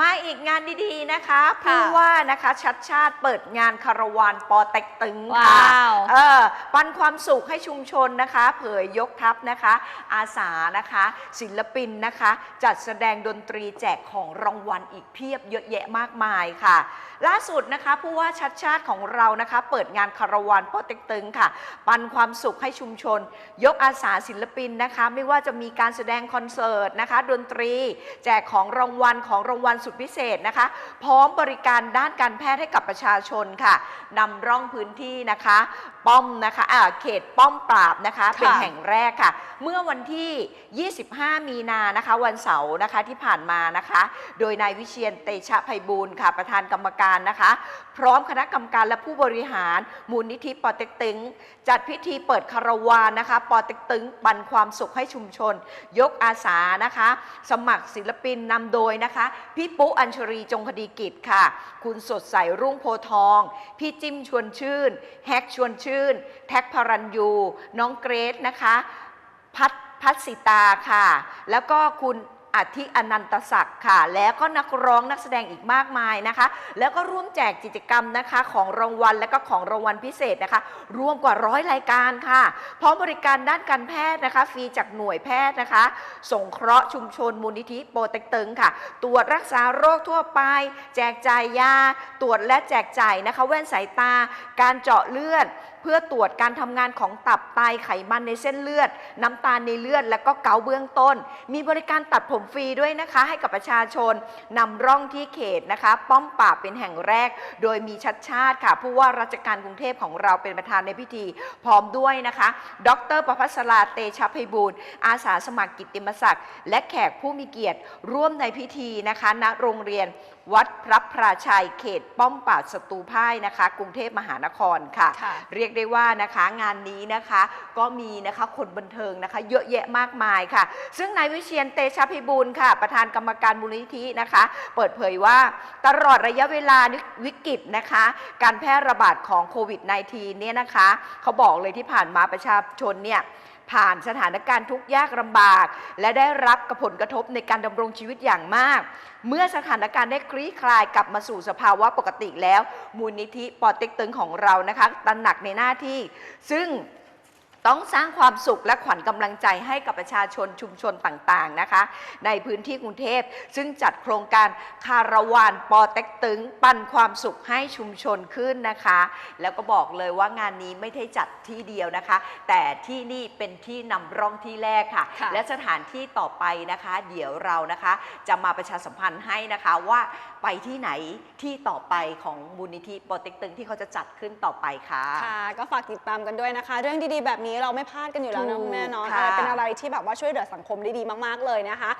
มาอีกงานดีๆนะคะค่ะผู้ว่านะคะชัดชาติเปิดงานคาราวานปอเต็กตึงว้ค่ะาวเออปันความสุขให้ชุมชนนะคะ เผยยกทัพนะคะ อาสานะคะ ศิลปินนะคะ จัดแสดงดนตรีแจกของรางวัลอีกเพียบเยอะแยะมากมายค่ะ ล่าสุดนะคะผู้ว่าชัดชาติของเรานะคะ เปิดงานคาราวานปอเต็กตึงค่ะ ปันความสุขให้ชุมชน ยกอาสาศิลปินนะคะ ไม่ว่าจะมีการแสดงคอนเสิร์ตนะคะ ดนตรี แจกของรางวัลของรางวัลสุดพิเศษนะคะ พร้อมบริการด้านการแพทย์ให้กับประชาชนค่ะนำร่องพื้นที่นะคะ ป้อมนะคะอ่าเขตป้อมปราบนะคะค่ะเป็นแห่งแรกค่ะ เมื่อวันที่ 25 มีนานะคะ วันเสาร์นะคะที่ผ่านมานะคะ โดยนายวิเชียนเตชะไพบูลย์ค่ะ ประธานกรรมการนะคะ พร้อมคณะกรรมการและผู้บริหาร มูลนิธิปอเต็กตึง จัดพิธีเปิดคาราวานนะคะปอเต็กตึงปันความสุขให้ชุมชน ยกอาสานะคะ สมัครศิลปินนำโดยนะคะพี่ี่ปุ๊อัญชรีจงคดีกิจค่ะ คุณสดใสรุ่งโพทอง พี่จิ้มชวนชื่น แฮกชวนชื่น แท็กพารันยู น้องเกรซนะคะ พัทพัทสิตาค่ะ แล้วก็คุณ อธิอนันตศักดิ์ค่ะ แล้วก็นักร้องนักแสดงอีกมากมายนะคะ แล้วก็ร่วมแจกกิจกรรมนะคะของรางวัลและก็ของรางวัลพิเศษนะคะ รวมกว่าร้อยรายการค่ะ พร้อมบริการด้านการแพทย์นะคะ ฟรีจากหน่วยแพทย์นะคะ สงเคราะห์ชุมชนมูลนิธิโปรเต็กตึงค่ะ ตรวจรักษาโรคทั่วไป แจกจ่ายยา ตรวจและแจกจ่ายนะคะ แว่นสายตา การเจาะเลือดเพื่อตรวจการทำงานของตับไตไขมันในเส้นเลือด น้ำตาลในเลือด และก็เกาเบื้องต้น มีบริการตัดผมฟรีด้วยนะคะให้กับประชาชนนำร่องที่เขตนะคะ ป้อมปราบเป็นแห่งแรก โดยมีชัดชาติค่ะผู้ว่าราชการกรุงเทพของเราเป็นประธานในพิธี พร้อมด้วยนะคะ ดรประพัสราเตชะไพบูลย์อาสาสมัครกิตติมศักดิ์และแขกผู้มีเกียรติร่วมในพิธีนะคะณโรงเรียนวัดพระพราชัยเขตป้อมปราดสตูพ่ายนะคะ กรุงเทพมหานครค่ะค่ะ เรียกได้ว่านะคะงานนี้นะคะก็มีนะคะคนบันเทิงนะคะ เยอะแยะมากมายค่ะ ซึ่งนายวิเชียนเตชะพิบูลค่ะ ประธานกรรมการมูลนิธินะคะ เปิดเผยว่าตลอดระยะเวลาวิกฤตนะคะ การแพร่ระบาดของโควิด -19 เนี่ยนะคะ เขาบอกเลยที่ผ่านมาประชาชนเนี่ยผ่านสถานการณ์ทุกยากลำบาก และได้รับกผลกระทบในการดำรงชีวิตอย่างมาก เมื่อสถานการณ์ได้คลี่คลายกลับมาสู่สภาวะปกติแล้ว มูลนิธิปอเต็กตึงของเรานะคะตระหนักในหน้าที่ ซึ่ง ต้องสร้างความสุขและขวัญกำลังใจให้กับประชาชนชุมชนต่างๆนะคะ ในพื้นที่กรุงเทพ ซึ่งจัดโครงการคาราวานปอเต็กตึง ปันความสุขให้ชุมชนขึ้นนะคะ แล้วก็บอกเลยว่างานนี้ไม่ได้จัดที่เดียวนะคะ แต่ที่นี่เป็นที่นำร่องที่แรกค่ะค่ะและสถานที่ต่อไปนะคะ เดี๋ยวเรานะคะ จะมาประชาสัมพันธ์ให้นะคะว่า ไปที่ไหนที่ต่อไปของมูลนิธิปอเต็กตึงที่เขาจะจัดขึ้นต่อไปค่ะ ค่ะก็ฝากติดตามกันด้วยนะคะ เรื่องดีๆแบบนี้เราไม่พลาดกันอยู่แล้วนะคุณแม่เนาะถูกค่ะเป็นอะไรที่แบบว่าช่วยเหลือสังคมได้ดีมากๆเลยนะคะ